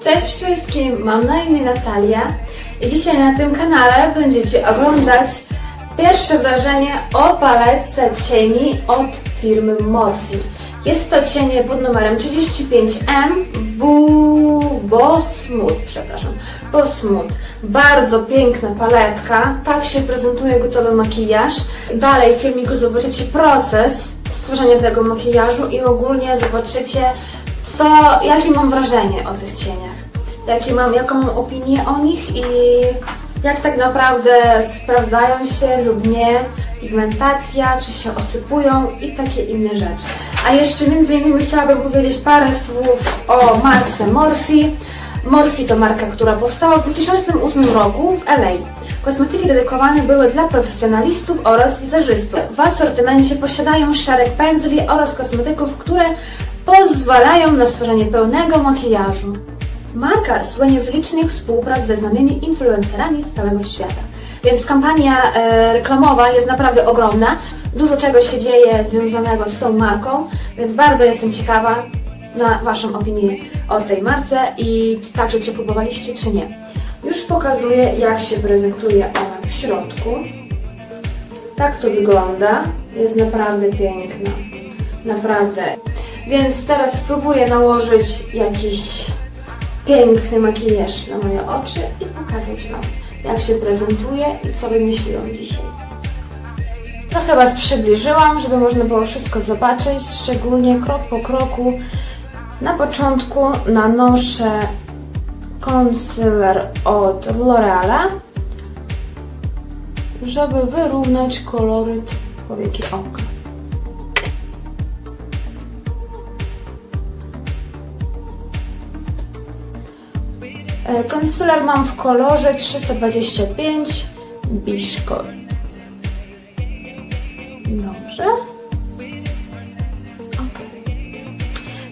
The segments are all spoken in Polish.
Cześć wszystkim, mam na imię Natalia i dzisiaj na tym kanale będziecie oglądać pierwsze wrażenie o paletce cieni od firmy Morphe. Jest to cienie pod numerem 35M Bu... Bosmut, przepraszam, Bosmut. Bardzo piękna paletka, tak się prezentuje gotowy makijaż. Dalej w filmiku zobaczycie proces stworzenia tego makijażu i ogólnie zobaczycie co, jakie mam wrażenie o tych cieniach, jakie mam, jaką mam opinię o nich i jak tak naprawdę sprawdzają się lub nie, pigmentacja, czy się osypują i takie inne rzeczy. A jeszcze między innymi chciałabym powiedzieć parę słów o marce Morphe. Morphe to marka, która powstała w 2008 roku w LA. Kosmetyki dedykowane były dla profesjonalistów oraz wizerzystów. W asortymencie posiadają szereg pędzli oraz kosmetyków, które pozwalają na stworzenie pełnego makijażu. Marka słynie z licznych współprac ze znanymi influencerami z całego świata. Więc kampania e, reklamowa jest naprawdę ogromna. Dużo czego się dzieje związanego z tą marką, więc bardzo jestem ciekawa na Waszą opinię o tej marce i także czy próbowaliście, czy nie. Już pokazuję, jak się prezentuje ona w środku. Tak to wygląda. Jest naprawdę piękna. Naprawdę. Więc teraz spróbuję nałożyć jakiś piękny makijaż na moje oczy i pokazać Wam, jak się prezentuje i co wymyśliłam dzisiaj. Trochę Was przybliżyłam, żeby można było wszystko zobaczyć, szczególnie krok po kroku. Na początku nanoszę concealer od L'Oreala, żeby wyrównać koloryt powieki oka. E, Concealer mam w kolorze 325 Biszko. Dobrze.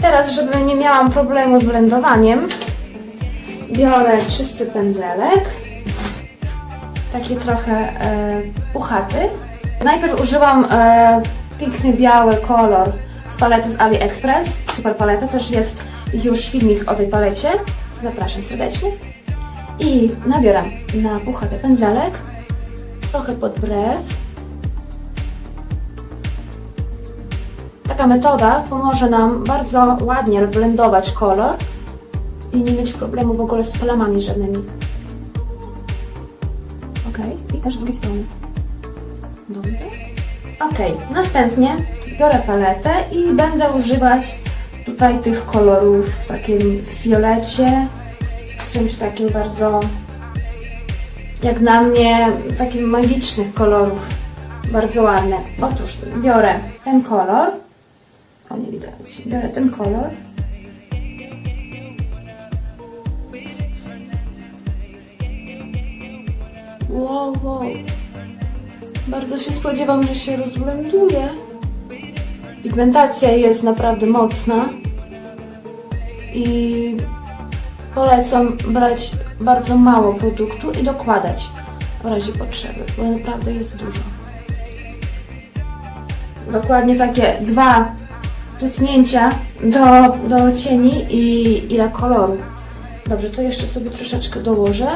Teraz, żeby nie miałam problemu z blendowaniem, biorę czysty pędzelek. Taki trochę e, puchaty. Najpierw użyłam e, piękny biały kolor z palety z AliExpress. Super paleta, też jest już filmik o tej palecie. Zapraszam serdecznie. I nabieram na puchaty pędzelek, trochę pod brew. Taka metoda pomoże nam bardzo ładnie rozblendować kolor i nie mieć problemu w ogóle z plamami żadnymi. Ok, i też z drugiej strony. Dobrze. Ok, następnie biorę paletę i będę używać tutaj tych kolorów w takim fiolecie, z czymś takim bardzo, jak na mnie, takim magicznych kolorów, bardzo ładne. Otóż biorę ten kolor, o nie widać, biorę ten kolor. Wow, wow. Bardzo się spodziewam, że się rozblenduje. Pigmentacja jest naprawdę mocna i polecam brać bardzo mało produktu i dokładać w razie potrzeby, bo naprawdę jest dużo. Dokładnie takie dwa tucnięcia do, do cieni i ile koloru. Dobrze, to jeszcze sobie troszeczkę dołożę.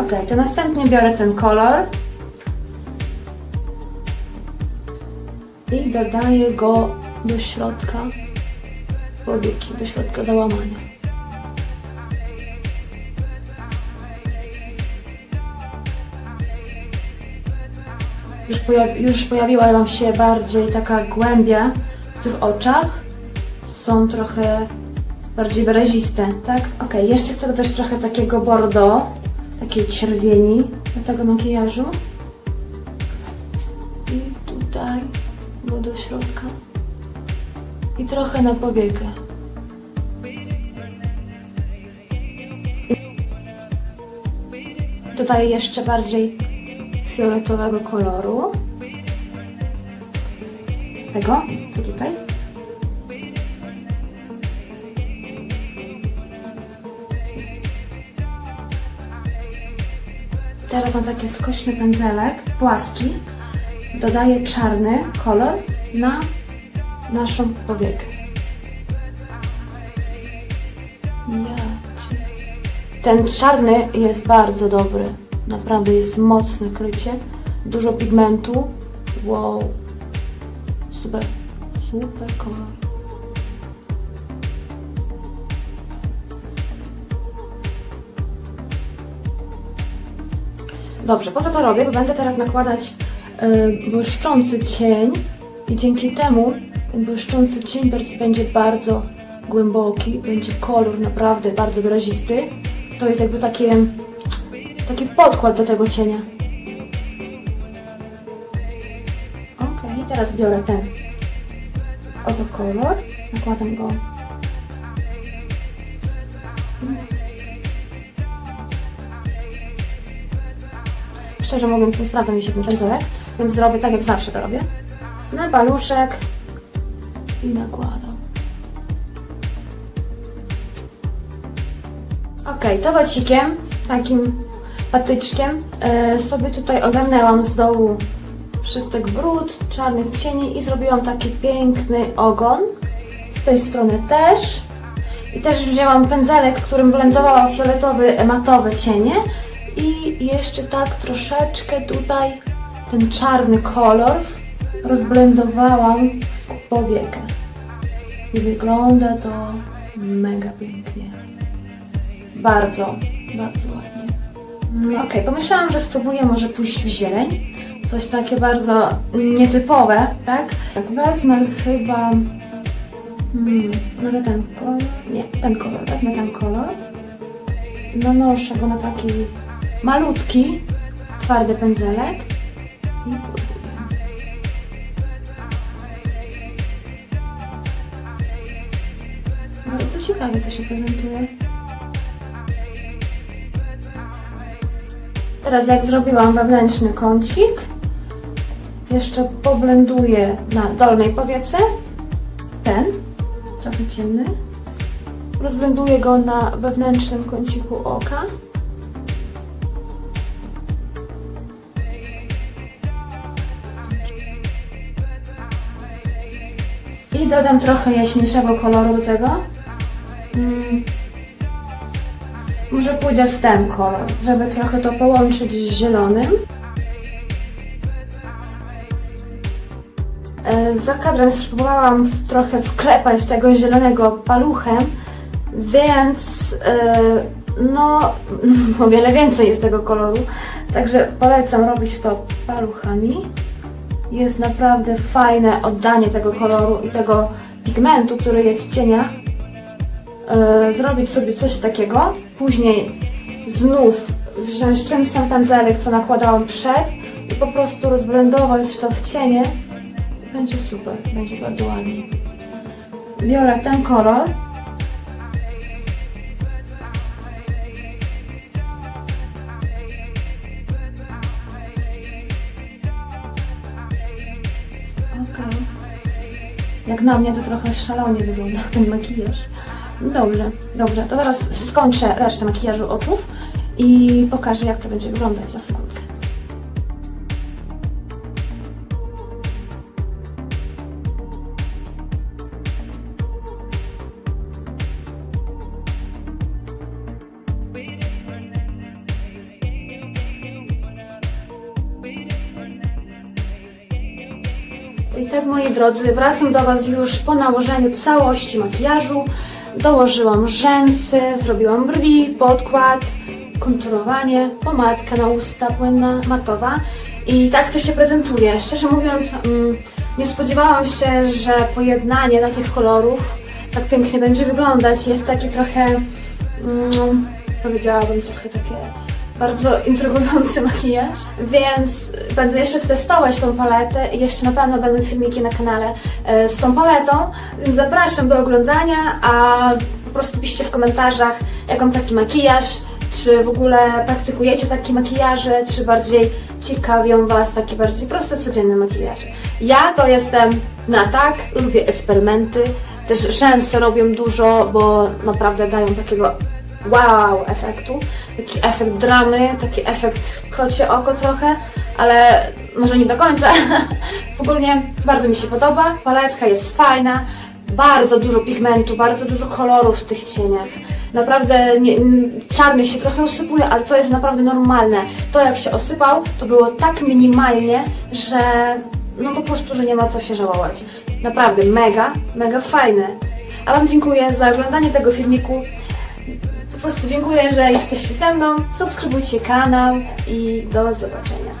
Ok, to następnie biorę ten kolor i dodaję go do środka powieki, do środka załamania. Już, pojawi, już pojawiła nam się bardziej taka głębia w tych oczach. Są trochę bardziej wyraziste, tak? Ok, jeszcze chcę dodać trochę takiego bordeaux takiej czerwieni do tego makijażu. I tutaj do środka. I trochę na powiekę. Dodaję jeszcze bardziej fioletowego koloru. Tego, co tutaj. Teraz na taki skośny pędzelek, płaski, dodaję czarny kolor na naszą powiekę. Ten czarny jest bardzo dobry. Naprawdę jest mocne krycie. Dużo pigmentu. Wow. Super. Super kolor. Dobrze, po co to robię? Bo będę teraz nakładać yy, błyszczący cień i dzięki temu ten błyszczący cień będzie- bardzo głęboki, będzie kolor naprawdę bardzo wyrazisty. To jest jakby takie, taki podkład do tego cienia. Ok, teraz biorę ten oto kolor, nakładam go Szczerze mówiąc, nie sprawdza mi się ten pędzelek, więc zrobię tak, jak zawsze to robię. Na paluszek i nakładam. Ok, to wacikiem, takim patyczkiem, e, sobie tutaj ogarnęłam z dołu wszystek brud, czarnych cieni i zrobiłam taki piękny ogon. Z tej strony też. I też wzięłam pędzelek, którym blendowałam fioletowy, matowe cienie i jeszcze tak troszeczkę tutaj ten czarny kolor rozblendowałam w powiekę. I wygląda to mega pięknie. Bardzo, bardzo ładnie. Mm, Okej, pomyślałam, że spróbuję może pójść w zieleń. Coś takie bardzo nietypowe, tak? Tak, wezmę chyba... Hmm, może ten kolor? Nie, ten kolor. Wezmę ten kolor. Nanoszę go na taki malutki, twardy pędzelek. I próbuję. Bardzo No ciekawie to się prezentuje. Teraz jak zrobiłam wewnętrzny kącik, jeszcze poblenduję na dolnej powiece ten, trochę ciemny. Rozblenduję go na wewnętrznym kąciku oka. Dodam trochę jaśniejszego koloru do tego. Mm. Może pójdę w ten kolor, żeby trochę to połączyć z zielonym. E, Za kadrem spróbowałam trochę wklepać tego zielonego paluchem, więc e, no o wiele więcej jest tego koloru. Także polecam robić to paluchami. Jest naprawdę fajne oddanie tego koloru i tego pigmentu, który jest w cieniach. E, zrobić sobie coś takiego, później znów wziąć ten sam pędzelek, co nakładałam przed i po prostu rozblendować to w cienie. Będzie super, będzie bardzo ładnie. Biorę ten kolor. Jak na mnie to trochę szalonie wygląda ten makijaż. Dobrze, dobrze. To teraz skończę resztę makijażu oczów i pokażę jak to będzie wyglądać za sekundkę. Tak moi drodzy, wracam do Was już po nałożeniu całości makijażu. Dołożyłam rzęsy, zrobiam brwi, podkład, konturowanie, pomadka na usta płynna, matowa. I tak to się prezentuje. Szczerze mówiąc, mm, nie spodziewałam się, że pojednanie takich kolorów tak pięknie będzie wyglądać. Jest taki trochę, mm, powiedziałabym, trochę takie bardzo intrygujący makijaż, więc będę jeszcze testować tą paletę i jeszcze na pewno będą filmiki na kanale e, z tą paletą, zapraszam do oglądania, a po prostu piszcie w komentarzach, jak Wam taki makijaż czy w ogóle praktykujecie takie makijaże, czy bardziej ciekawią Was takie bardziej proste, codzienne makijaże. Ja to jestem na tak, lubię eksperymenty, też rzęsy robią dużo, bo naprawdę dają takiego wow efektu, taki efekt dramy, taki efekt kocie oko trochę, ale może nie do końca. Ogólnie bardzo mi się podoba, paletka jest fajna, bardzo dużo pigmentu, bardzo dużo kolorów w tych cieniach. Naprawdę nie, czarny się trochę usypuje, ale to jest naprawdę normalne. To jak się osypał, to było tak minimalnie, że no po prostu, że nie ma co się żałować. Naprawdę mega, mega fajne. A Wam dziękuję za oglądanie tego filmiku. Po prostu dziękuję, że jesteście ze mną. Subskrybujcie kanał i do zobaczenia.